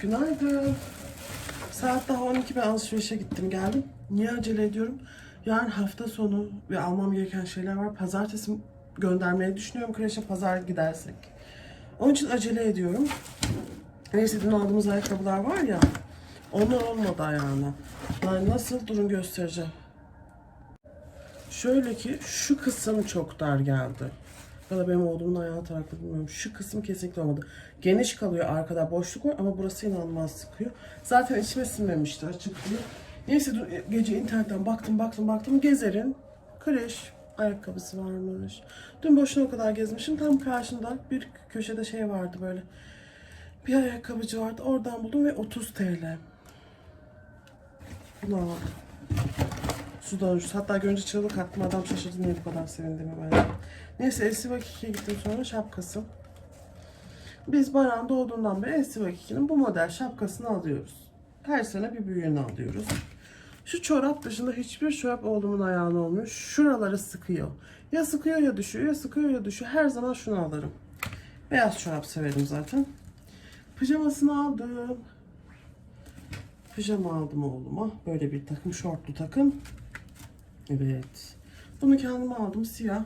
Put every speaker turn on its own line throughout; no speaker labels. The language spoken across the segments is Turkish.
Günaydın. Saat daha 12 ben alışverişe gittim geldim. Niye acele ediyorum? Yarın hafta sonu ve almam gereken şeyler var. Pazartesi göndermeyi düşünüyorum kreşe pazar gidersek. Onun için acele ediyorum. Neyse dün aldığımız ayakkabılar var ya. Onlar olmadı ayağına. Yani nasıl durun göstereceğim. Şöyle ki şu kısım çok dar geldi. Ya da benim oğlumun ayağı taraklı bilmiyorum. Şu kısım kesinlikle olmadı. Geniş kalıyor arkada boşluk var ama burası inanılmaz sıkıyor. Zaten içime sinmemişti açık. Neyse dün gece internetten baktım baktım baktım gezerin kreş ayakkabısı varmış. Dün boşuna o kadar gezmişim. Tam karşımda bir köşede şey vardı böyle. Bir ayakkabıcı vardı. Oradan buldum ve 30 TL. Bunu aldım. Sudan ucuz. Hatta görünce çığlık attım. Adam şaşırdı niye bu kadar sevindiğimi ben. Neyse Elsi Vakiki'ye gittim sonra şapkası. Biz Baran doğduğundan beri Elsi Vakiki'nin bu model şapkasını alıyoruz. Her sene bir büyüğünü alıyoruz. Şu çorap dışında hiçbir çorap oğlumun ayağına olmuyor. Şuraları sıkıyor. Ya sıkıyor ya düşüyor, ya sıkıyor ya düşüyor. Her zaman şunu alırım. Beyaz çorap severim zaten. Pijamasını aldım. Pijama aldım oğluma. Böyle bir takım, şortlu takım. Evet. Bunu kendime aldım siyah.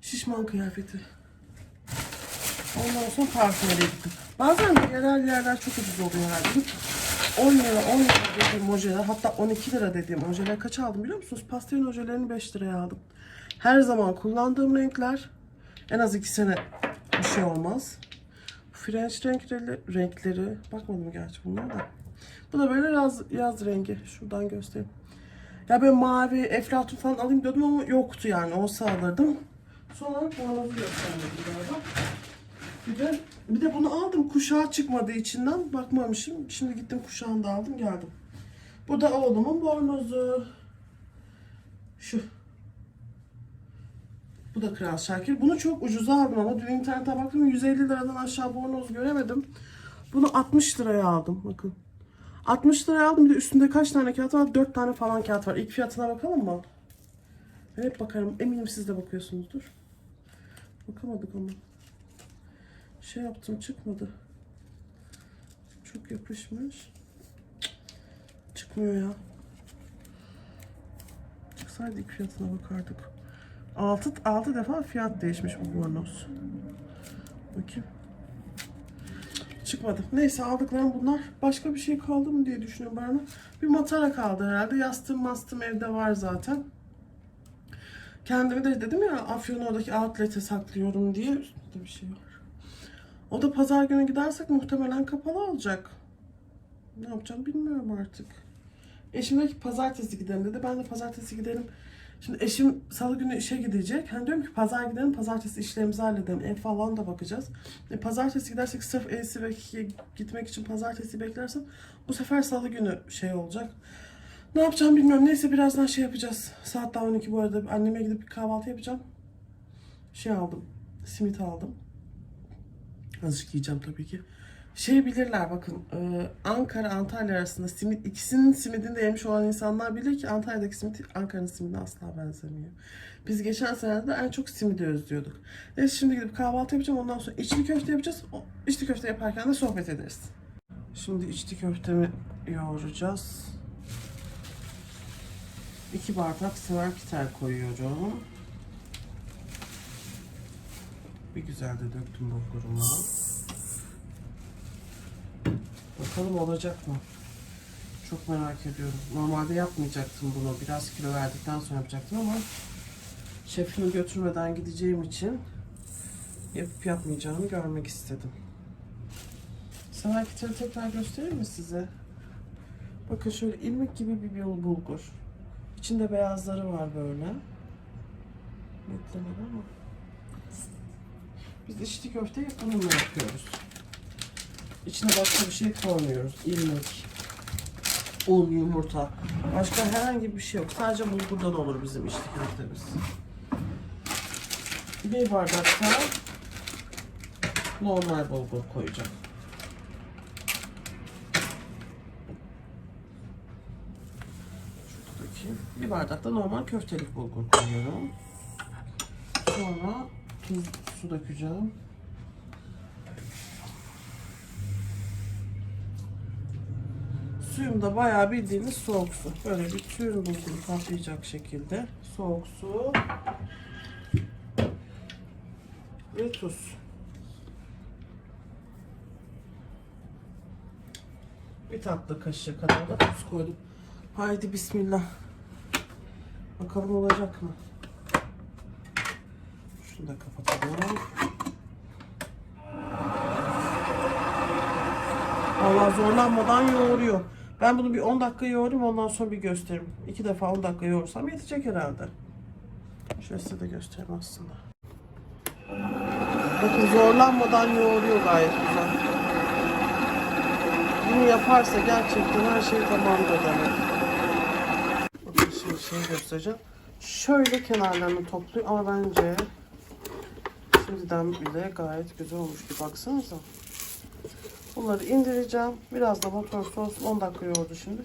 Şişman kıyafeti. Ondan sonra parfümere gittim. Bazen yerel yerler çok ucuz oluyor herhalde. 10 lira, 10 lira dediğim ojeler, hatta 12 lira dediğim ojeler kaç aldım biliyor musunuz? Pastelin ojelerini 5 liraya aldım. Her zaman kullandığım renkler. En az 2 sene bir şey olmaz. French renkleri, renkleri bakmadım gerçi bunlara da. Bu da böyle yaz, yaz rengi. Şuradan göstereyim. Ya ben mavi, eflatun falan alayım diyordum ama yoktu yani. Olsa alırdım. Sonra bornozu göstermedim galiba. Bir de, bir de bunu aldım. Kuşağı çıkmadı içinden. Bakmamışım. Şimdi gittim kuşağını da aldım geldim. Bu da oğlumun bornozu. Şu. Bu da Kral Şakir. Bunu çok ucuza aldım ama dün internete baktım 150 liradan aşağı bornoz göremedim. Bunu 60 liraya aldım. Bakın. 60 liraya aldım. Bir de üstünde kaç tane kağıt var? 4 tane falan kağıt var. İlk fiyatına bakalım mı? Ben hep bakarım. Eminim siz de bakıyorsunuzdur. Bakamadık ama. Şey yaptım çıkmadı. Çok yapışmış. Çıkmıyor ya. Çıksaydı ilk fiyatına bakardık. 6, 6 defa fiyat değişmiş bu bornoz. Bakayım. Çıkmadı. Neyse aldıklarım bunlar. Başka bir şey kaldı mı diye düşünüyorum bana. Bir matara kaldı herhalde. Yastığım mastığım evde var zaten. Kendimi de dedim ya Afyon oradaki outlet'e saklıyorum diye. Üstünde bir şey var. O da pazar günü gidersek muhtemelen kapalı olacak. Ne yapacağım bilmiyorum artık. Eşim dedi ki pazartesi gidelim dedi. Ben de pazartesi gidelim. Şimdi eşim salı günü işe gidecek. Hani diyorum ki pazar gidelim, pazartesi işlerimizi halledelim. Ev falan da bakacağız. E, pazartesi gidersek sırf Elsi ve gitmek için pazartesi beklersem bu sefer salı günü şey olacak. Ne yapacağım bilmiyorum. Neyse birazdan şey yapacağız. Saat daha 12 bu arada. Anneme gidip bir kahvaltı yapacağım. Şey aldım. Simit aldım. Azıcık yiyeceğim tabii ki. Şey bilirler bakın e, Ankara Antalya arasında simit ikisinin simidini de yemiş olan insanlar bilir ki Antalya'daki simit Ankara'nın simidine asla benzemiyor. Biz geçen senelerde en çok simidi özlüyorduk. Neyse şimdi gidip kahvaltı yapacağım ondan sonra içli köfte yapacağız. O içli köfte yaparken de sohbet ederiz. Şimdi içli köftemi yoğuracağız. İki bardak sıvı kiter koyuyorum. Bir güzel de döktüm bulgurumu. Bakalım olacak mı? Çok merak ediyorum. Normalde yapmayacaktım bunu. Biraz kilo verdikten sonra yapacaktım ama şefimi götürmeden gideceğim için yapıp yapmayacağımı görmek istedim. Sana kitleri tekrar göstereyim mi size? Bakın şöyle ilmek gibi bir bulgur. İçinde beyazları var böyle. Netlemedi ama. Biz içli köfteyi bununla yapıyoruz. İçine başka bir şey koymuyoruz. İlmek, un, yumurta. Başka herhangi bir şey yok. Sadece bulgurdan olur bizim içli. Bir bardak da normal bulgur koyacağım. Bir bardak da normal köftelik bulgur koyuyorum. Sonra tuz, su dökeceğim. Suyum da bayağı bildiğiniz soğuk su. Böyle bir tüm bulguru kaplayacak şekilde soğuk su ve tuz. Bir tatlı kaşığı kadar da tuz koydum. Haydi bismillah. Bakalım olacak mı? Şunu da kapatalım. Allah zorlanmadan yoğuruyor. Ben bunu bir 10 dakika yoğurayım ondan sonra bir gösteririm. İki defa 10 dakika yoğursam yetecek herhalde. Şöyle size de göstereyim aslında. Bakın zorlanmadan yoğuruyor gayet güzel. Bunu yaparsa gerçekten her şey tamamdır demek. Bakın şimdi şey göstereceğim. Şöyle kenarlarını topluyor ama bence şimdiden bile gayet güzel olmuş bir baksanıza. Bunları indireceğim. Biraz da motor sos 10 dakika yoğurdu şimdi.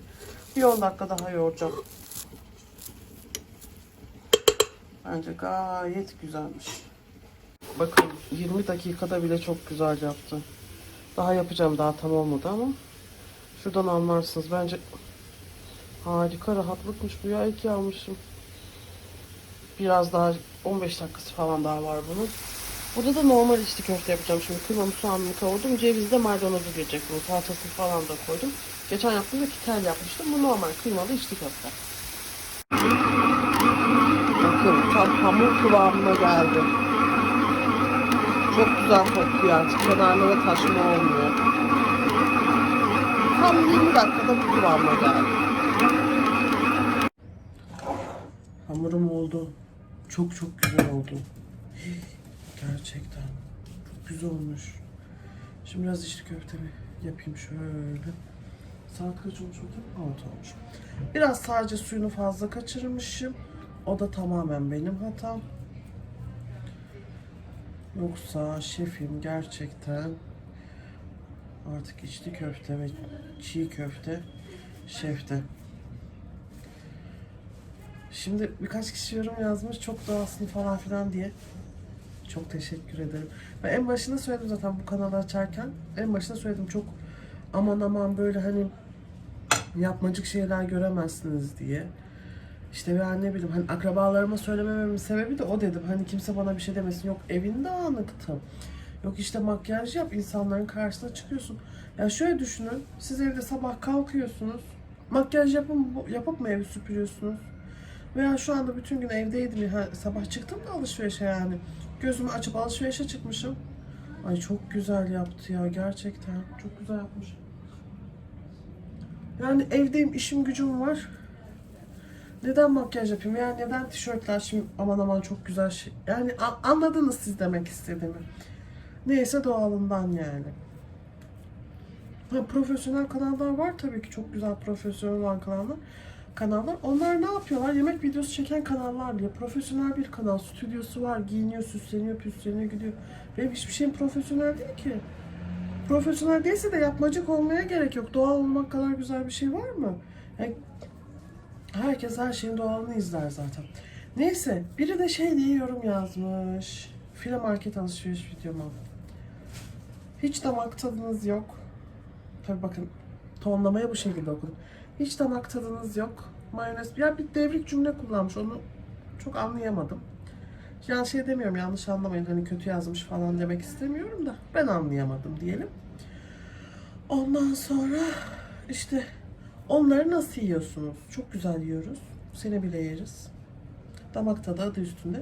Bir 10 dakika daha yoğuracağım. Bence gayet güzelmiş. Bakın 20 dakikada bile çok güzel yaptı. Daha yapacağım daha tam olmadı ama şuradan anlarsınız. Bence harika rahatlıkmış bu ya. İyi ki almışım. Biraz daha 15 dakikası falan daha var bunun. Burada da normal içli köfte yapacağım. Şimdi kıymamı soğanını kavurdum. Cevizle maydanozu girecek bunun. Salatasını falan da koydum. Geçen yaptığımda kitel yapmıştım. Bu normal kıymalı içli köfte. Bakın tam hamur kıvamına geldi. Çok güzel kokuyor artık. Kenarlara taşma olmuyor. Tam 20 dakikada bu kıvamına geldi. Hamurum oldu. Çok çok güzel oldu. Gerçekten. Çok güzel olmuş. Şimdi biraz içli köftemi yapayım şöyle. Saat kaç olmuş orada? 6 olmuş. Biraz sadece suyunu fazla kaçırmışım. O da tamamen benim hatam. Yoksa şefim gerçekten artık içli köfte ve çiğ köfte şefte. Şimdi birkaç kişi yorum yazmış çok doğalsın falan filan diye. Çok teşekkür ederim. Ben en başında söyledim zaten bu kanalı açarken. En başında söyledim çok aman aman böyle hani yapmacık şeyler göremezsiniz diye. İşte ben ne bileyim hani akrabalarıma söylemememin sebebi de o dedim. Hani kimse bana bir şey demesin. Yok evinde dağınıktı. Yok işte makyaj yap insanların karşısına çıkıyorsun. Ya şöyle düşünün. Siz evde sabah kalkıyorsunuz. Makyaj yapın, yapıp mı evi süpürüyorsunuz? Veya şu anda bütün gün evdeydim ya sabah çıktım da alışverişe yani. Gözümü açıp alışverişe çıkmışım. Ay çok güzel yaptı ya gerçekten. Çok güzel yapmış. Yani evdeyim, işim gücüm var. Neden makyaj yapayım? Yani neden tişörtler şimdi aman aman çok güzel şey. Yani anladınız siz demek istediğimi. Neyse doğalından yani. Ha, profesyonel kanallar var tabii ki çok güzel profesyonel olan kanallar. Kanallar. Onlar ne yapıyorlar? Yemek videosu çeken kanallar diye. Profesyonel bir kanal. Stüdyosu var. Giyiniyor, süsleniyor, püsleniyor, gidiyor. Benim hiçbir şeyim profesyonel değil ki. Profesyonel değilse de yapmacık olmaya gerek yok. Doğal olmak kadar güzel bir şey var mı? Yani herkes her şeyin doğalını izler zaten. Neyse. Biri de şey diye yorum yazmış. File market alışveriş videoma. Hiç damak tadınız yok. Tabii bakın tonlamaya bu şekilde okudum. Hiç damak tadınız yok. Mayonez. Ya bir devrik cümle kullanmış. Onu çok anlayamadım. Yani şey demiyorum yanlış anlamayın. Hani kötü yazmış falan demek istemiyorum da. Ben anlayamadım diyelim. Ondan sonra işte onları nasıl yiyorsunuz? Çok güzel yiyoruz. Seni bile yeriz. Damak tadı adı üstünde.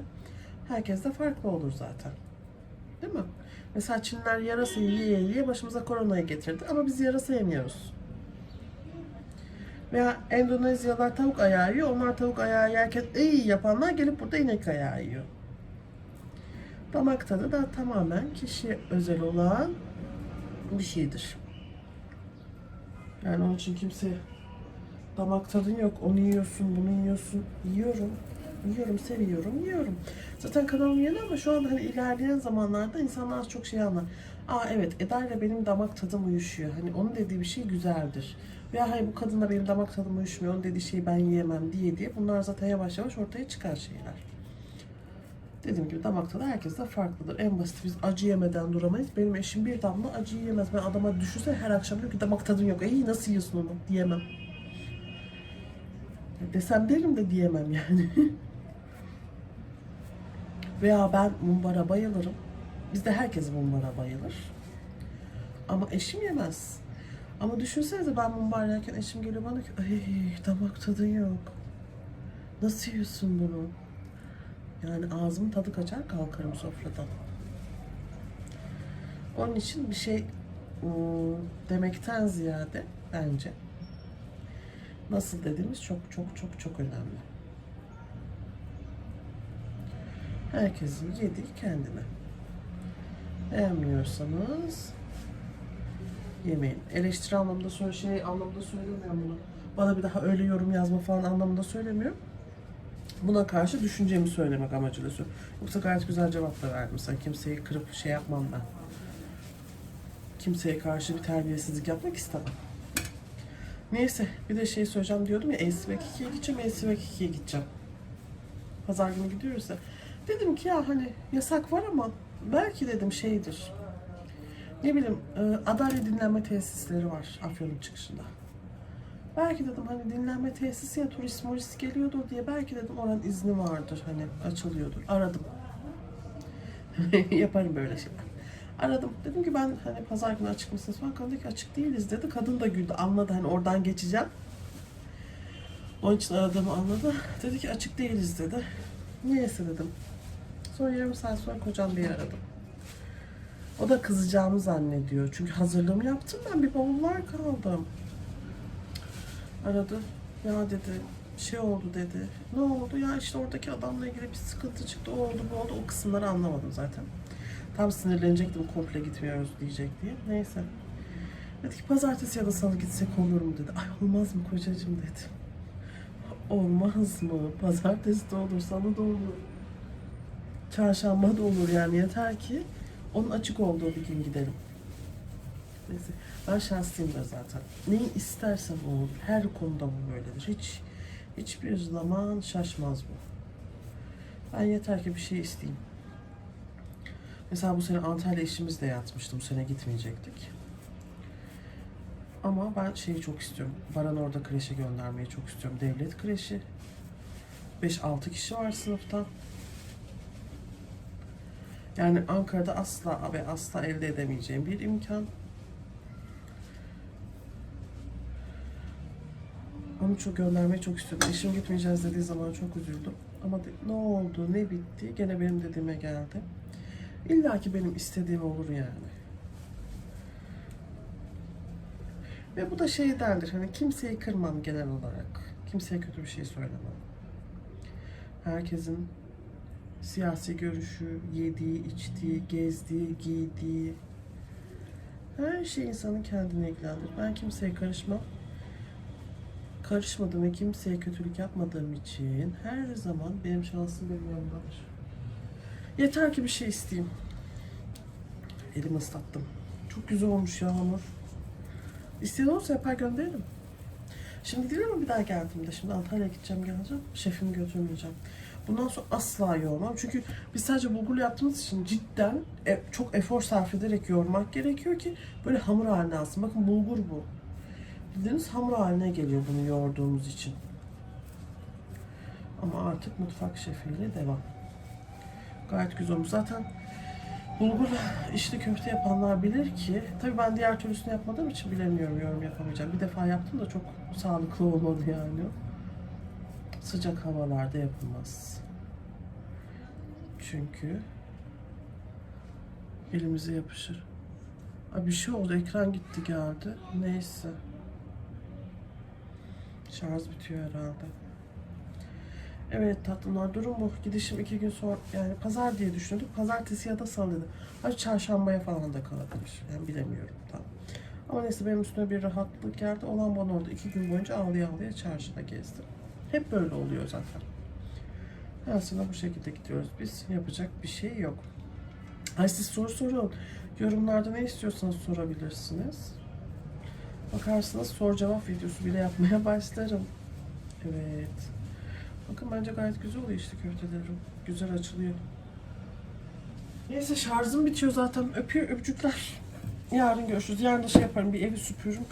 Herkes de farklı olur zaten. Değil mi? Mesela Çinliler yarasa yiye yiye başımıza koronayı getirdi. Ama biz yarasa yemiyoruz. Veya Endonezyalılar tavuk ayağı yiyor. Onlar tavuk ayağı yerken iyi yapanlar gelip burada inek ayağı yiyor. Damak tadı da tamamen kişiye özel olan bir şeydir. Yani onun için kimse damak tadın yok, onu yiyorsun, bunu yiyorsun. Yiyorum, yiyorum, seviyorum, yiyorum. Zaten kanalım yeni ama şu anda hani ilerleyen zamanlarda insanlar az çok şey anlar. Aa evet Eda ile benim damak tadım uyuşuyor. Hani onun dediği bir şey güzeldir. Veya hayır bu kadınla benim damak tadım uyuşmuyor. Onun dediği şeyi ben yiyemem diye diye. Bunlar zaten yavaş yavaş ortaya çıkar şeyler. Dediğim gibi damak tadı herkes de farklıdır. En basit biz acı yemeden duramayız. Benim eşim bir damla acı yiyemez. Ben adama düşünsene her akşam diyor ki damak tadın yok. İyi nasıl yiyorsun onu diyemem. Desem derim de diyemem yani. Veya ben mumbara bayılırım. Bizde herkes mumbara bayılır. Ama eşim yemez. Ama düşünsenize ben mumbar yerken eşim geliyor bana ki ay damak tadın yok. Nasıl yiyorsun bunu? Yani ağzımın tadı kaçar kalkarım sofradan. Onun için bir şey ıı, demekten ziyade bence nasıl dediğimiz çok çok çok çok önemli. Herkesin yediği kendine. Beğenmiyorsanız yemeyin. Eleştiri anlamında söyle şey anlamında söylemiyorum bunu. Bana bir daha öyle yorum yazma falan anlamında söylemiyorum. Buna karşı düşüncemi söylemek amacıyla söylüyorum. Yoksa gayet güzel cevap da verdim. Mesela kimseyi kırıp şey yapmam ben. Kimseye karşı bir terbiyesizlik yapmak istemem. Neyse bir de şey söyleyeceğim diyordum ya Elsivek 2'ye gideceğim, Elsivek 2'ye gideceğim. Pazar günü gidiyoruz ya. Dedim ki ya hani yasak var ama belki dedim şeydir. Ne bileyim e, dinlenme tesisleri var Afyon'un çıkışında. Belki dedim hani dinlenme tesisi ya turist morist geliyordur diye belki dedim oranın izni vardır hani açılıyordur. Aradım. Yaparım böyle şeyler. Aradım. Dedim ki ben hani pazar günü açık mısınız falan. Ki açık değiliz dedi. Kadın da güldü. Anladı hani oradan geçeceğim. Onun için aradığımı anladı. Dedi ki açık değiliz dedi. Niyeyse dedim. Sonra yarım saat sonra kocam bir aradım. O da kızacağımı zannediyor. Çünkü hazırlığımı yaptım ben. Bir bavullar kaldım. Aradı. Ya dedi şey oldu dedi. Ne oldu? Ya işte oradaki adamla ilgili bir sıkıntı çıktı. O oldu bu oldu. O kısımları anlamadım zaten. Tam sinirlenecektim komple gitmiyoruz diyecek diye. Neyse. Dedi ki pazartesi ya da salı gitsek olur mu dedi. Ay olmaz mı kocacığım dedim. Olmaz mı? Pazartesi de olur, salı da olur. Çarşamba da olur yani yeter ki onun açık olduğu bir gün gidelim. Neyse. Ben şanslıyımdır zaten. Neyi istersem o olur. Her konuda bu böyledir. Hiç hiçbir zaman şaşmaz bu. Ben yeter ki bir şey isteyeyim. Mesela bu sene Antalya işimizle yatmıştı. Bu sene gitmeyecektik. Ama ben şeyi çok istiyorum. Baran orada kreşe göndermeyi çok istiyorum. Devlet kreşi. 5-6 kişi var sınıfta. Yani Ankara'da asla ve asla elde edemeyeceğim bir imkan. Onu çok göndermeyi çok istiyorum. Eşim gitmeyeceğiz dediği zaman çok üzüldüm. Ama ne oldu, ne bitti gene benim dediğime geldi. İlla ki benim istediğim olur yani. Ve bu da şeydendir hani kimseyi kırmam genel olarak. Kimseye kötü bir şey söylemem. Herkesin siyasi görüşü, yediği, içtiği, gezdiği, giydiği her şey insanın kendine ilgilendirir. Ben kimseye karışmam. Karışmadığım ve kimseye kötülük yapmadığım için her zaman benim şansım benim yanımdadır. Yeter ki bir şey isteyeyim. Elimi ıslattım. Çok güzel olmuş ya hamur. İsteyen olursa yapar gönderirim. Şimdi değil ama bir daha geldiğimde şimdi Antalya'ya gideceğim geleceğim. Şefimi götürmeyeceğim. Bundan sonra asla yoğurmam. Çünkü biz sadece bulgur yaptığımız için cidden e- çok efor sarf ederek yoğurmak gerekiyor ki böyle hamur haline alsın. Bakın bulgur bu. Bildiğiniz hamur haline geliyor bunu yoğurduğumuz için. Ama artık mutfak şefiyle devam. Gayet güzel olmuş. Zaten bulgurla içli köfte yapanlar bilir ki, tabii ben diğer türlüsünü yapmadığım için bilemiyorum, yorum yapamayacağım. Bir defa yaptım da çok sağlıklı olmadı yani. Sıcak havalarda yapılmaz. Çünkü elimize yapışır. Ay bir şey oldu, ekran gitti geldi. Neyse. Şarj bitiyor herhalde. Evet tatlımlar durum bu. Gidişim iki gün sonra yani pazar diye düşündük. Pazartesi ya da salı dedi. Hadi çarşambaya falan da kalabilir. Yani bilemiyorum tam. Ama neyse benim üstüme bir rahatlık geldi. Olan bana oldu. İki gün boyunca ağlaya ağlaya çarşıda gezdim. Hep böyle oluyor zaten. Aslında bu şekilde gidiyoruz biz. Yapacak bir şey yok. Ay siz soru sorun. Yorumlarda ne istiyorsanız sorabilirsiniz. Bakarsınız soru cevap videosu bile yapmaya başlarım. Evet. Bakın bence gayet güzel oluyor işte köftelerim. Güzel açılıyor. Neyse şarjım bitiyor zaten. Öpüyor öpücükler. Yarın görüşürüz. Yarın da şey yaparım bir evi süpürürüm.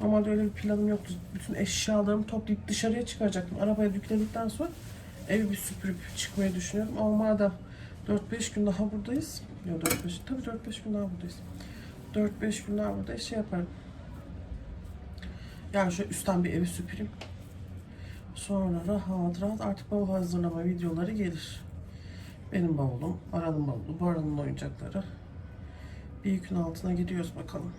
Normalde öyle bir planım yoktu. Bütün eşyalarımı toplayıp dışarıya çıkaracaktım. Arabaya yükledikten sonra evi bir süpürüp çıkmayı düşünüyorum. Ama madem 4-5 gün daha buradayız. Yok 4-5, tabii 4-5 gün daha buradayız. 4-5 gün daha burada şey yaparım. Yani şöyle üstten bir evi süpüreyim. Sonra rahat rahat artık bavul hazırlama videoları gelir. Benim bavulum, Aran'ın bavulu, Baran'ın oyuncakları. Bir yükün altına gidiyoruz bakalım.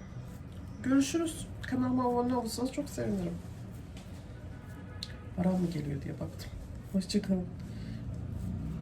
Görüşürüz. Kanalıma abone olursanız çok sevinirim. Baran mı geliyor diye baktım. Hoşçakalın.